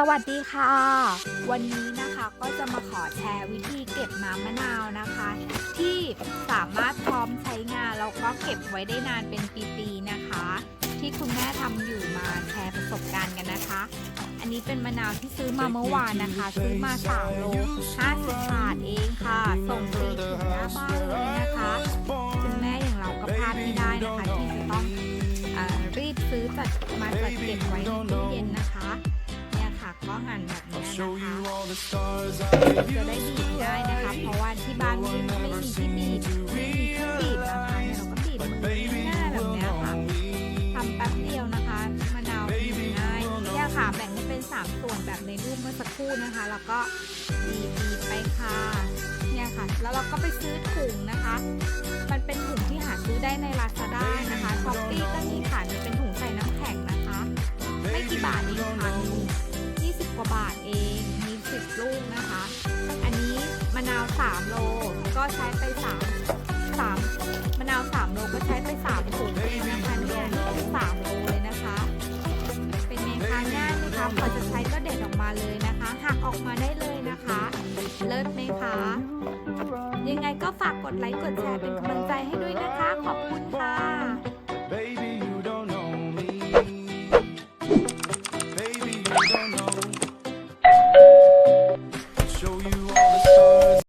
สวัสดีค่ะ วันนี้นะคะก็จะมาขอแชร์วิธีเก็บน้ำมะนาวนะคะ ที่สามารถพร้อมใช้งานแล้วก็เก็บไว้ได้นานเป็นปีๆนะคะ ที่คุณแม่ทำอยู่มาแชร์ประสบการณ์กันนะคะ อันนี้เป็นมะนาวที่ซื้อมาเมื่อวานนะคะ ซื้อมา3โล50บาทเองค่ะ ส่งฟรีถึงหน้าบ้านเลยนะคะ คุณแม่อย่างเราก็พลาดไม่ได้นะคะที่จะต้องอรีบซื้อจัดมาจัดเก็บไว้ในตู้เย็น นะคะจะได้บีบได้นะคะ เพราะว่าที่บ้านไม่ไม่มีที่บีบไม่มีเครื่องบีบนะคะเนี่ยเราก็บีบมือง่ายแบบนี้ค่ะทำแป๊บเดียวนะคะมะนาวบีบง่ายเนี่ยค่ะแบ่งให้เป็น 3 ส่วนแบบในรูปเมื่อสักครู่นะคะ แล้วก็บีบบีบไปค่ะเนี่ยค่ะ แล้วเราก็ไปซื้อถุงนะคะ มันเป็นถุงที่หาซื้อได้ใน Lazada นะคะช้อปปี้ก็มีขายมันเป็นถุงใส่น้ำแข็งนะคะ ไม่กี่บาทเองค่ะมี 20 กว่าบาทเอง มี 10 ลูกนะคะ อันนี้มะนาว 3 โล ก็ใช้ไป 3 3มะนาว 3 โล ก็ใช้ไป 3 ถุงเองนะคะเนี่ยนี่คือ3โลเลยนะคะ เป็นไงคะง่ายไหมคะ พอจะใช้ก็เด็ดออกมาเลยนะคะหักออกมาได้เลยนะคะ เลิศไหมคะ ยังไงก็ฝากกดไลค์ กดแชร์เป็นกำลังใจให้ด้วยนะคะ ขอบคุณ